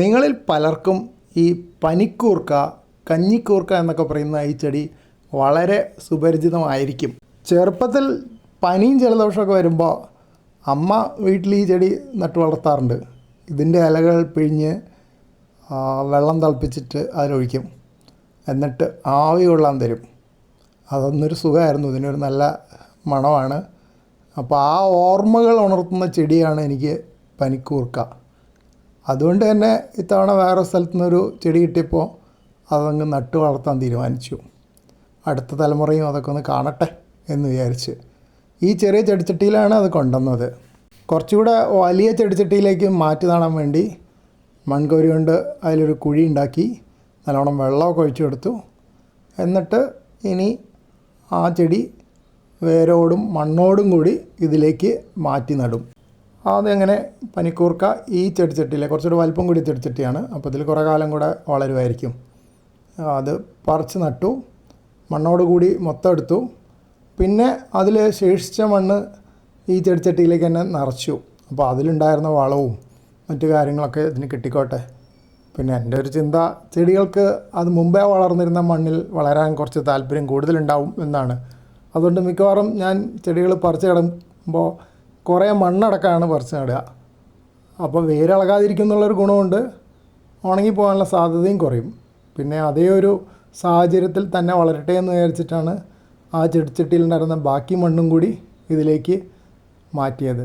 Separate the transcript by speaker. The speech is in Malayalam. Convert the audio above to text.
Speaker 1: നിങ്ങളിൽ പലർക്കും ഈ പനിക്കൂർക്ക കഞ്ഞിക്കൂർക്ക എന്നൊക്കെ പറയുന്ന ഈ ചെടി വളരെ സുപരിചിതമായിരിക്കും. ചെറുപ്പത്തിൽ പനിയും ജലദോഷമൊക്കെ വരുമ്പോൾ അമ്മ വീട്ടിൽ ഈ ചെടി നട്ടു വളർത്താറുണ്ട്. ഇതിന്റെ ഇലകൾ പിഴിഞ്ഞ് വെള്ളം തിളപ്പിച്ചിട്ട് അതിലൊഴിക്കും. എന്നിട്ട് ആവി കൊള്ളാൻ തരും. അതൊന്നൊരു സുഖമായിരുന്നു. ഇതിനൊരു നല്ല മണമാണ്. അപ്പോൾ ആ ഓർമ്മകൾ ഉണർത്തുന്ന ചെടിയാണ് എനിക്ക് പനിക്കൂർക്ക. അതുകൊണ്ട് തന്നെ ഇത്തവണ വേറെ സ്ഥലത്തു നിന്നൊരു ചെടി കിട്ടിയപ്പോൾ അതങ്ങ് നട്ടു വളർത്താൻ തീരുമാനിച്ചു. അടുത്ത തലമുറയും അതൊക്കെ ഒന്ന് കാണട്ടെ എന്ന് വിചാരിച്ച്. ഈ ചെറിയ ചെടിച്ചട്ടിയിലാണ് അത് കൊണ്ടുവന്നത്. കുറച്ചുകൂടെ വലിയ ചെടിച്ചട്ടിയിലേക്ക് മാറ്റി നടാൻ വേണ്ടി മൺകോരി കൊണ്ട് അതിലൊരു കുഴി ഉണ്ടാക്കി നല്ലോണം വെള്ളമൊക്കെ ഒഴിച്ചു കൊടുത്തു. എന്നിട്ട് ഇനി ആ ചെടി വേരോടും മണ്ണോടും കൂടി ഇതിലേക്ക് മാറ്റി നടും. അതെങ്ങനെ പനിക്കൂർക്ക ഈ ചെടിച്ചട്ടിയിലെ കുറച്ചുകൂടി വലിപ്പം കൂടി ചെടിച്ചട്ടിയാണ്. അപ്പോൾ ഇതിൽ കുറേ കാലം കൂടെ വളരുമായിരിക്കും. അത് പറിച്ച് നട്ടു മണ്ണോട് കൂടി മൊത്തം എടുത്തു. പിന്നെ അതിൽ ശേഷിച്ച മണ്ണ് ഈ ചെടിച്ചട്ടിയിലേക്ക് തന്നെ നിറച്ചു. അപ്പോൾ അതിലുണ്ടായിരുന്ന വളവും മറ്റു കാര്യങ്ങളൊക്കെ ഇതിന് കിട്ടിക്കോട്ടെ. പിന്നെ എന്റെ ഒരു ചിന്ത ചെടികൾക്ക് അത് മുമ്പേ വളർന്നിരുന്ന മണ്ണിൽ വളരാൻ കുറച്ച് താല്പര്യം കൂടുതലുണ്ടാവും എന്നാണ്. അതുകൊണ്ട് മിക്കവാറും ഞാൻ ചെടികൾ പറിച്ച് കിടക്കുമ്പോൾ കുറേ മണ്ണടക്കമാണ് പറിച്ച് നടുക. അപ്പോൾ വേരിളകാതിരിക്കുന്നുള്ളൊരു ഗുണമുണ്ട്. ഉണങ്ങിപ്പോകാനുള്ള സാധ്യതയും കുറയും. പിന്നെ അതേ ഒരു സാഹചര്യത്തിൽ തന്നെ വളരട്ടെ എന്ന് വിചാരിച്ചിട്ടാണ് ആ ചെടിച്ചട്ടിയിൽ നടന്ന ബാക്കി മണ്ണും കൂടി ഇതിലേക്ക് മാറ്റിയത്.